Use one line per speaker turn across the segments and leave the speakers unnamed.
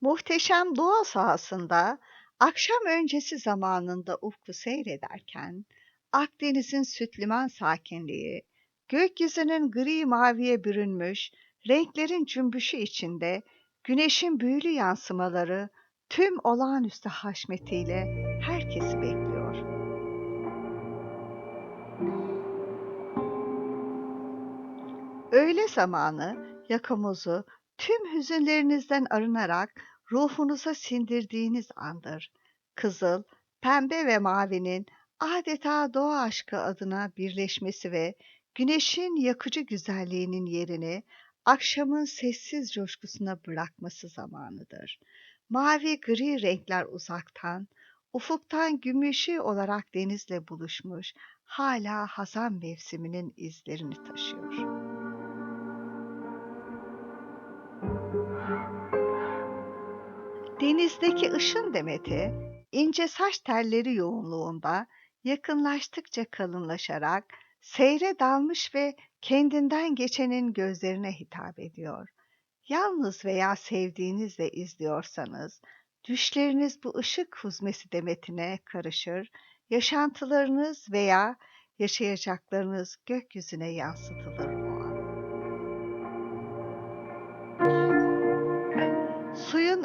Muhteşem doğa sahasında akşam öncesi zamanında ufku seyrederken Akdeniz'in süt liman sakinliği, gökyüzünün gri maviye bürünmüş, renklerin cümbüşü içinde güneşin büyülü yansımaları tüm olağanüstü haşmetiyle herkesi bekliyor. Öğle zamanı yakamozu tüm hüzünlerinizden arınarak ruhunuza sindirdiğiniz andır. Kızıl, pembe ve mavinin adeta doğa aşkı adına birleşmesi ve güneşin yakıcı güzelliğinin yerini akşamın sessiz coşkusuna bırakması zamanıdır. Mavi gri renkler uzaktan, ufuktan gümüşü olarak denizle buluşmuş, hala hazan mevsiminin izlerini taşıyor. Denizdeki ışın demeti, ince saç telleri yoğunluğunda yakınlaştıkça kalınlaşarak seyre dalmış ve kendinden geçenin gözlerine hitap ediyor. Yalnız veya sevdiğinizle izliyorsanız, düşleriniz bu ışık huzmesi demetine karışır, yaşantılarınız veya yaşayacaklarınız gökyüzüne yansıtılır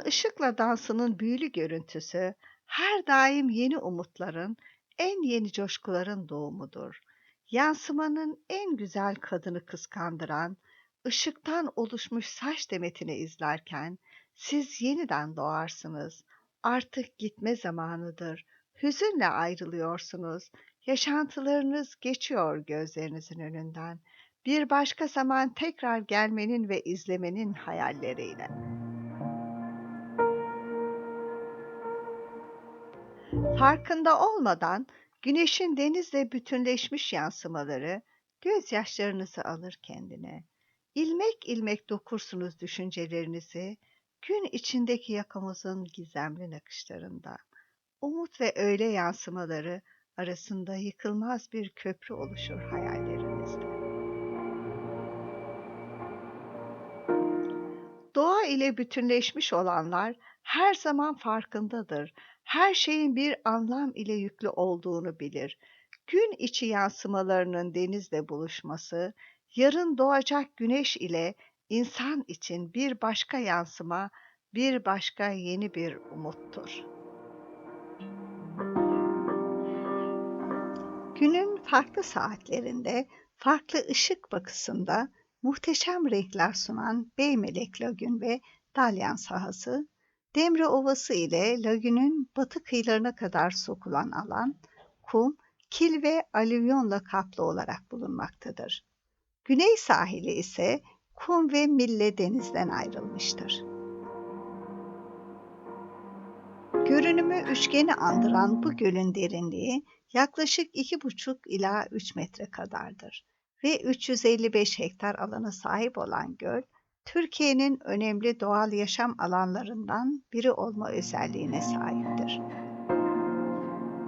ışıkla dansının büyülü görüntüsü her daim yeni umutların, en yeni coşkuların doğumudur. Yansımanın en güzel kadını kıskandıran, ışıktan oluşmuş saç demetini izlerken siz yeniden doğarsınız. Artık gitme zamanıdır. Hüzünle ayrılıyorsunuz. Yaşantılarınız geçiyor gözlerinizin önünden. Bir başka zaman tekrar gelmenin ve izlemenin hayalleriyle. Farkında olmadan güneşin denizle bütünleşmiş yansımaları gözyaşlarınızı alır kendine. İlmek ilmek dokursunuz düşüncelerinizi gün içindeki yakamızın gizemli nakışlarında. Umut ve öğle yansımaları arasında yıkılmaz bir köprü oluşur hayallerinizde. Doğa ile bütünleşmiş olanlar her zaman farkındadır her şeyin bir anlam ile yüklü olduğunu bilir. Gün içi yansımalarının denizle buluşması, yarın doğacak güneş ile insan için bir başka yansıma, bir başka yeni bir umuttur. Günün farklı saatlerinde, farklı ışık bakısında muhteşem renkler sunan Beymelek Lagün ve Dalyan sahası Demre Ovası ile lagünün batı kıyılarına kadar sokulan alan, kum, kil ve alüvyonla kaplı olarak bulunmaktadır. Güney sahili ise kum ve mille denizden ayrılmıştır. Görünümü üçgeni andıran bu gölün derinliği yaklaşık 2,5 ila 3 metre kadardır ve 355 hektar alana sahip olan göl, Türkiye'nin önemli doğal yaşam alanlarından biri olma özelliğine sahiptir.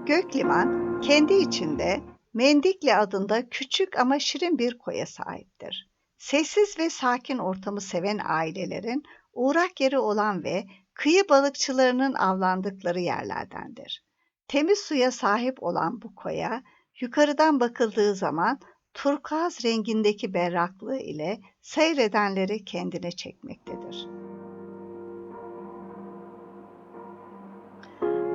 Gökliman kendi içinde Mendikli adında küçük ama şirin bir koya sahiptir. Sessiz ve sakin ortamı seven ailelerin uğrak yeri olan ve kıyı balıkçılarının avlandıkları yerlerdendir. Temiz suya sahip olan bu koya, yukarıdan bakıldığı zaman turkuaz rengindeki berraklığı ile seyredenleri kendine çekmektedir.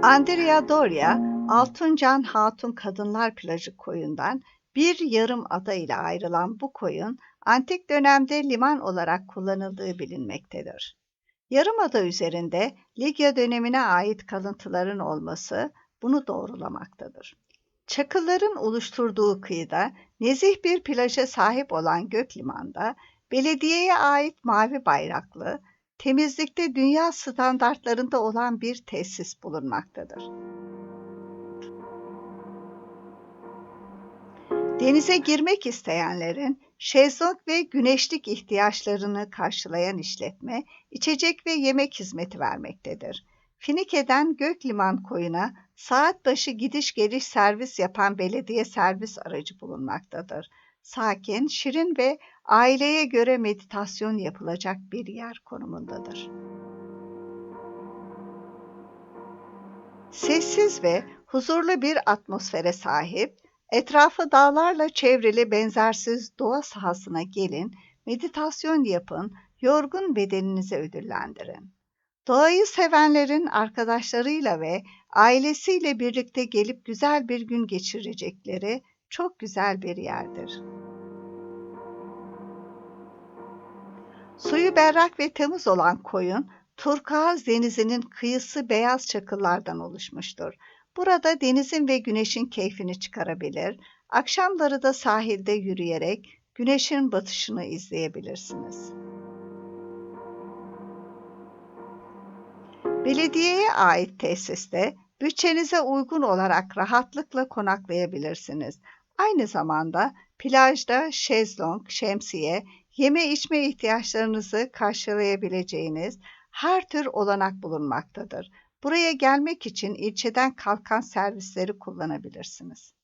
Andrea Doria, Altuncan Hatun Kadınlar Plajı koyundan bir yarım ada ile ayrılan bu koyun, antik dönemde liman olarak kullanıldığı bilinmektedir. Yarımada üzerinde Ligya dönemine ait kalıntıların olması bunu doğrulamaktadır. Çakılların oluşturduğu kıyıda nezih bir plaja sahip olan Gökliman'da belediyeye ait mavi bayraklı, temizlikte dünya standartlarında olan bir tesis bulunmaktadır. Denize girmek isteyenlerin şezlong ve güneşlik ihtiyaçlarını karşılayan işletme, içecek ve yemek hizmeti vermektedir. Finike'den Gökliman koyuna saat başı gidiş geliş servis yapan belediye servis aracı bulunmaktadır. Sakin, şirin ve aileye göre meditasyon yapılacak bir yer konumundadır. Sessiz ve huzurlu bir atmosfere sahip, etrafı dağlarla çevrili benzersiz doğa sahasına gelin, meditasyon yapın, yorgun bedeninizi ödüllendirin. Doğayı sevenlerin arkadaşlarıyla ve ailesiyle birlikte gelip güzel bir gün geçirecekleri çok güzel bir yerdir. Suyu berrak ve temiz olan koyun, turkuaz denizinin kıyısı beyaz çakıllardan oluşmuştur. Burada denizin ve güneşin keyfini çıkarabilir, akşamları da sahilde yürüyerek güneşin batışını izleyebilirsiniz. Belediyeye ait tesiste bütçenize uygun olarak rahatlıkla konaklayabilirsiniz. Aynı zamanda plajda şezlong, şemsiye, yeme içme ihtiyaçlarınızı karşılayabileceğiniz her tür olanak bulunmaktadır. Buraya gelmek için ilçeden kalkan servisleri kullanabilirsiniz.